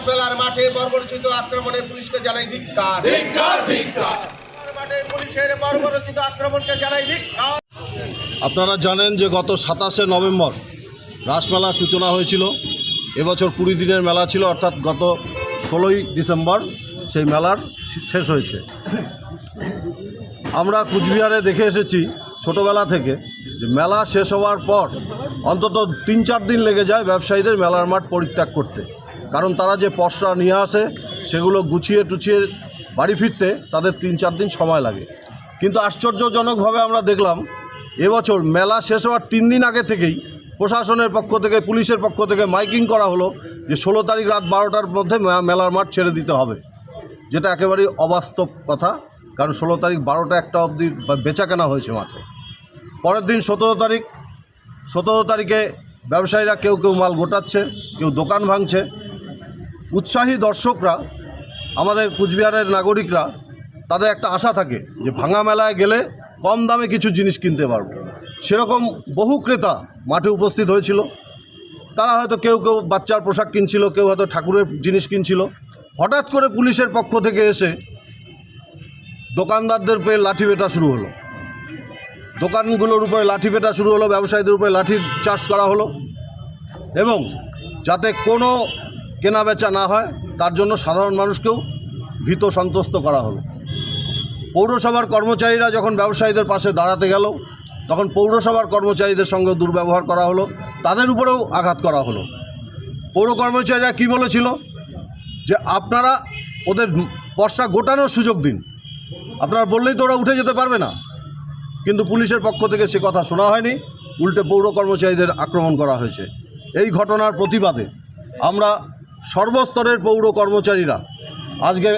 রাসমেলার মাঠে বর্বরচিত আক্রমণে পুলিশকে জানাই ধিক্কার। মাঠে পুলিশের বর্বরচিত আক্রমণকে জানাই ধিক্কার। আপনারা জানেন যে গত সাতাশে নভেম্বর রাসমেলার সূচনা হয়েছিল। এবছর কুড়ি দিনের মেলা ছিল অর্থাৎ গত ষোলোই ডিসেম্বর সেই মেলার শেষ হয়েছে। আমরা কুচবিহারে দেখে এসেছি ছোটোবেলা থেকে যে মেলা শেষ হওয়ার পর অন্তত তিন চার দিন লেগে যায় ব্যবসায়ীদের মেলার মাঠ পরিত্যাগ করতে। কারণ তারা যে পশরা নিয়ে আসে, সেগুলো গুছিয়ে টুছিয়ে বাড়ি ফিরতে তাদের তিন চার দিন সময় লাগে। কিন্তু আশ্চর্যজনকভাবে আমরা দেখলাম, এবছর মেলা শেষ হওয়ার তিন দিন আগে থেকেই প্রশাসনের পক্ষ থেকে, পুলিশের পক্ষ থেকে মাইকিং করা হলো যে ষোলো তারিখ রাত বারোটার মধ্যে মেলার মাঠ ছেড়ে দিতে হবে। যেটা একেবারেই অবাস্তব কথা, কারণ ষোলো তারিখ বারোটা একটা অবধি বেচা কেনা হয়েছে মাঠে। পরের দিন সতেরো তারিখ, সতেরো তারিখে ব্যবসায়ীরা কেউ কেউ মাল গোটাচ্ছে, কেউ দোকান ভাঙছে উৎসাহী দর্শকরা, আমাদের কুচবিহারের নাগরিকরা, তাদের একটা আশা থাকে যে ভাঙা মেলায় গেলে কম দামে কিছু জিনিস কিনতে পারব। সেরকম বহু ক্রেতা মাঠে উপস্থিত হয়েছিল। তারা হয়তো কেউ কেউ বাচ্চার পোশাক কিনছিল, কেউ হয়তো ঠাকুরের জিনিস কিনছিল। হঠাৎ করে পুলিশের পক্ষ থেকে এসে দোকানদারদের পেয়ে লাঠি পেটা শুরু হলো। দোকানগুলোর উপরে লাঠি পেটা শুরু হলো, ব্যবসায়ীদের উপরে লাঠির চার্জ করা হলো। এবং যাতে কোনো কেনা বেচা না হয়, তার জন্য সাধারণ মানুষকেও ভীত সন্ত্রস্ত করা হলো। পৌরসভার কর্মচারীরা যখন ব্যবসায়ীদের পাশে দাঁড়াতে গেল, তখন পৌরসভার কর্মচারীদের সঙ্গে দুর্ব্যবহার করা হলো, তাদের উপরেও আঘাত করা হলো। পৌর কর্মচারীরা কী বলেছিল? যে আপনারা ওদের পর্সা গোটানোর সুযোগ দিন। আপনারা বললেই তো ওরা উঠে যেতে পারবে না। কিন্তু পুলিশের পক্ষ থেকে সে কথা শোনা হয়নি, উল্টে পৌর কর্মচারীদের আক্রমণ করা হয়েছে। এই ঘটনার প্রতিবাদে আমরা সর্বস্তরের পৌর কর্মচারীরা আজকে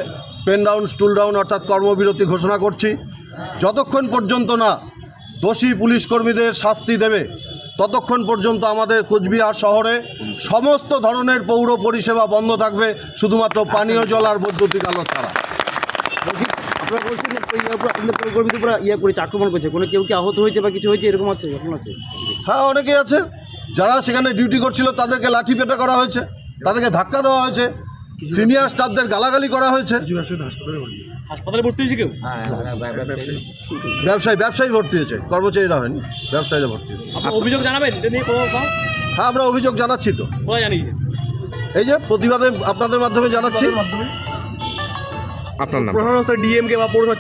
পেন ডাউন স্টুল ডাউন অর্থাৎ কর্মবিরতি ঘোষণা করছি। যতক্ষণ পর্যন্ত না দোষী পুলিশ কর্মীদের শাস্তি দেবে ততক্ষণ পর্যন্ত আমাদের কোচবিহার শহরে সমস্ত ধরনের পৌর পরিষেবা বন্ধ থাকবে শুধুমাত্র পানীয় জল আর বৈদ্যুতিক আলো ছাড়া। বলছি আপনারা বলছেন ইয়ে কর্মীদের ইয়ে করেছে আক্রমণ করেছে। কোনো কেউ কি আহত হয়েছে বা কিছু হয়েছে? এরকম আছে আছে? হ্যাঁ অনেকেই আছে। যারা সেখানে ডিউটি করছিল তাদেরকে লাঠি পেটা করা হয়েছে। তাদেরকে ধাক্কা দেওয়া হয়েছে। সিনিয়র স্টাফদের গালাগালি করা হয়েছে। হাসপাতালে ভর্তি হয়েছে। কেউ? ব্যবসায়ী। ব্যবসায়ী। ভর্তি হয়েছে। কর্মচারীরা হয়নি ব্যবসায়ীরা ভর্তি হয়েছে। অভিযোগ জানাবেন? হ্যাঁ আমরা অভিযোগ জানাচ্ছি তো। এই যে প্রতিবাদে আপনাদের মাধ্যমে জানাচ্ছি। আপনার নাম? প্রশাসন ডিএমকে বা পৌরসভা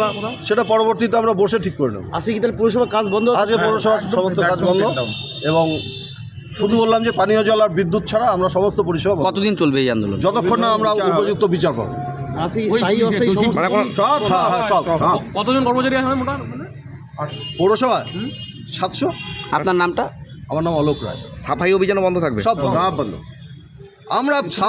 বা সেটা পরবর্তীতে আমরা বসে ঠিক করে নেব। আসে কি তাহলে পৌরসভার কাজ বন্ধ? আজকে পৌরসভার সমস্ত কাজ বন্ধ। এবং শুধু বললাম যে পানীয় জল আর বিদ্যুৎ ছাড়া আমরা সমস্ত পরিষেবা। কতদিন চলবে এই আন্দোলন? যতক্ষণ না আমরা উপযুক্ত বিচার পাবো। মানে সব হ্যাঁ হ্যাঁ সব সব। কতজন কর্মচারী আছে মোটা? পৌরসভায়? সাতশো? আপনার নামটা? আমার নাম অলোক রায়। সাফাই অভিযান বন্ধ থাকবে? সব বন্ধ সব বন্ধ। আমরা সাফ